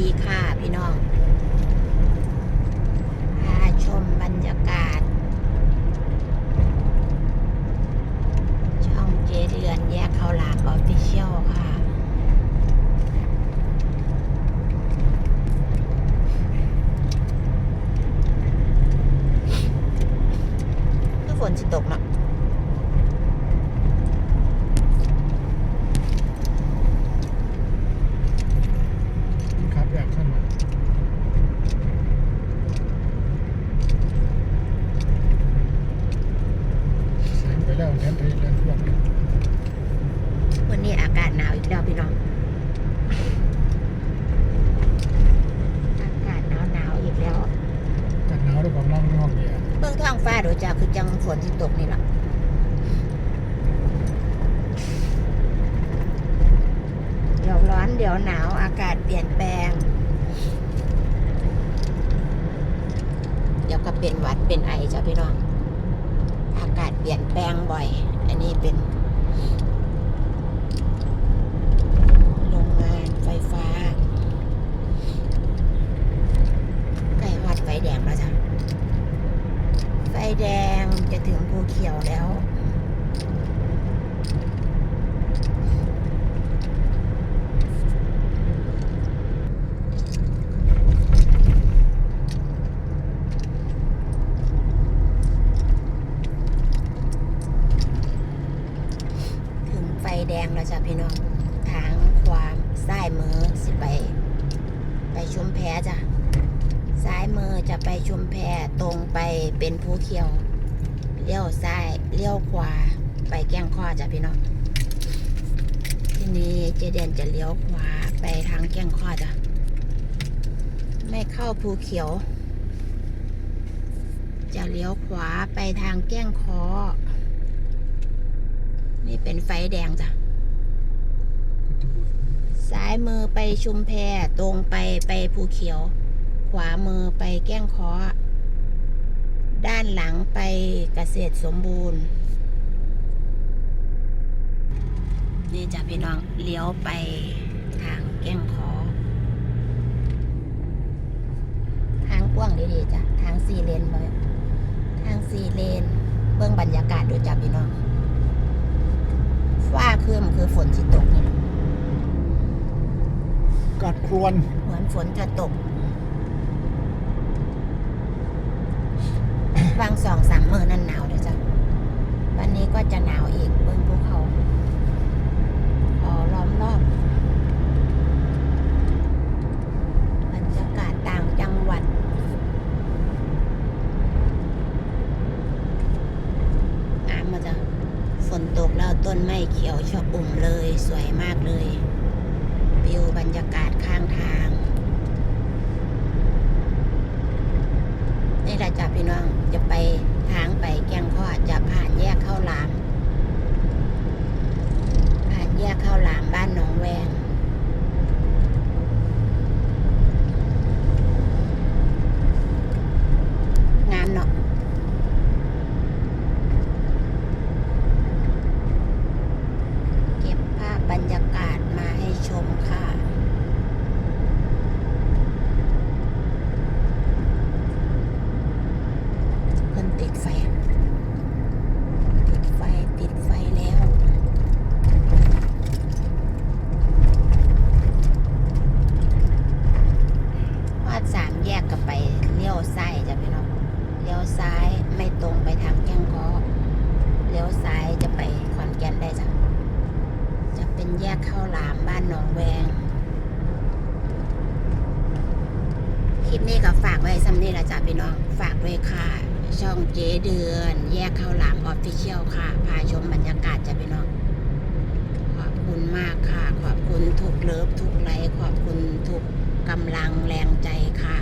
ดีค่ะพี่น้อง พาชมบรรยากาศ ช่องเจเดือนแยกเขาหลากออฟฟิเชียลค่ะ ก็ฝนสิตกเนาะ ครับอยากขึ้นมาแสงไปแล้วเลี้ยนไปเลี้ยนพวกนี้ วันนี้อากาศหนาวอีกแล้วพี่น้อง อากาศหนาวหนาวๆอีกแล้ว กันหนาวด้วยความร้อนในห้องเนี่ย เบื้องท้องฟ้าดูจากคือจังฝนที่ตกนี่แหละเดี๋ยวร้อนเดี๋ยวหนาวอากาศเปลี่ยนแปลง เดี๋ยวก็เป็นหวัดเป็นไอจ้ะพี่น้อง อากาศเปลี่ยนแปลงบ่อย อันนี้เป็น โรงงานไฟฟ้า ใกล้วัดไฟแดงแล้วจ้ะ ไฟ แดงจะถึงภูเขียวแล้วถึงไฟแดงแล้วจ้ะพี่น้องทางความซ้ายมือสิไป ไปชุมแพจ้ะ ซ้ายมือจะไปชุมแพตรงไปเป็นภูเขียว เลี้ยวซ้ายเลี้ยวขวา ไปแก้งข้อจ้ะพี่น้องทีนี้เจเดนจะเลี้ยวขวาไปทางแก้งข้อจ้ะไม่เข้าภูเขียว จะเลี้ยวขวาไปทางแก้งคอนี่เป็นไฟแดงจ้ะซ้ายมือไปชุมแพตรงไปไปภูเขียว ขวามือไปแก้งเคอด้านหลังไปเกษตรสมบูรณ์ นี่จ้ะพี่น้องเลี้ยวไปทางแก้งเคอทางกว้างดีๆจ้ะ ทางสี่เลนไปทางสี่เลน เบื้องบรรยากาศดูจ้ะพี่น้องฟ้าคืมคือฝนสิตกนี่แหละกัดครวนเหมือนฝนจะตก บางสองสามเมื่อนั่นหนาวเด้อจ้ะวันนี้ก็จะหนาวอีกเบิ้งภูเขาขอล้อมรอบบรรยากาศต่างจังหวัดงามมาจ้ะฝนตกแล้วต้นไม้เขียวชอบอุ่มเลย สวยมากเลยวิวบรรยากาศข้างทาง นี่แหละจ้ะพี่น้องจะไปทางไปแกงข้อจะผ่านแยกเข้าหลาม ผ่านแยกเข้าหลามบ้านหนองแวง งามเนาะเก็บภาพบรรยากาศมาให้ชมค่ะ เพิ่นติดไฟ ติดไฟ ติดไฟแล้ว วาดสามแยกกับไปเลี้ยว ซ้ายจ้ะพี่น้องเลี้ยวซ้ายไม่ตรงไปทางแก้งเคอเลี้ยวซ้ายจะไปขอนแก่นได้จ้ะจะเป็นแยกเข้าหลามบ้านหนองแวงคลิปนี้ก็ฝากไว้ซ้ำนี่ละจ้ะพี่น้องฝากด้วยค่ะ ช่องเจเดือน แยกเข้าหลามออฟฟิเชียลค่ะ พาชมบรรยากาศจ้ะพี่น้องขอบคุณมากค่ะ ขอบคุณทุกเลิฟทุกไลค์ขอบคุณทุกกำลังแรงใจค่ะ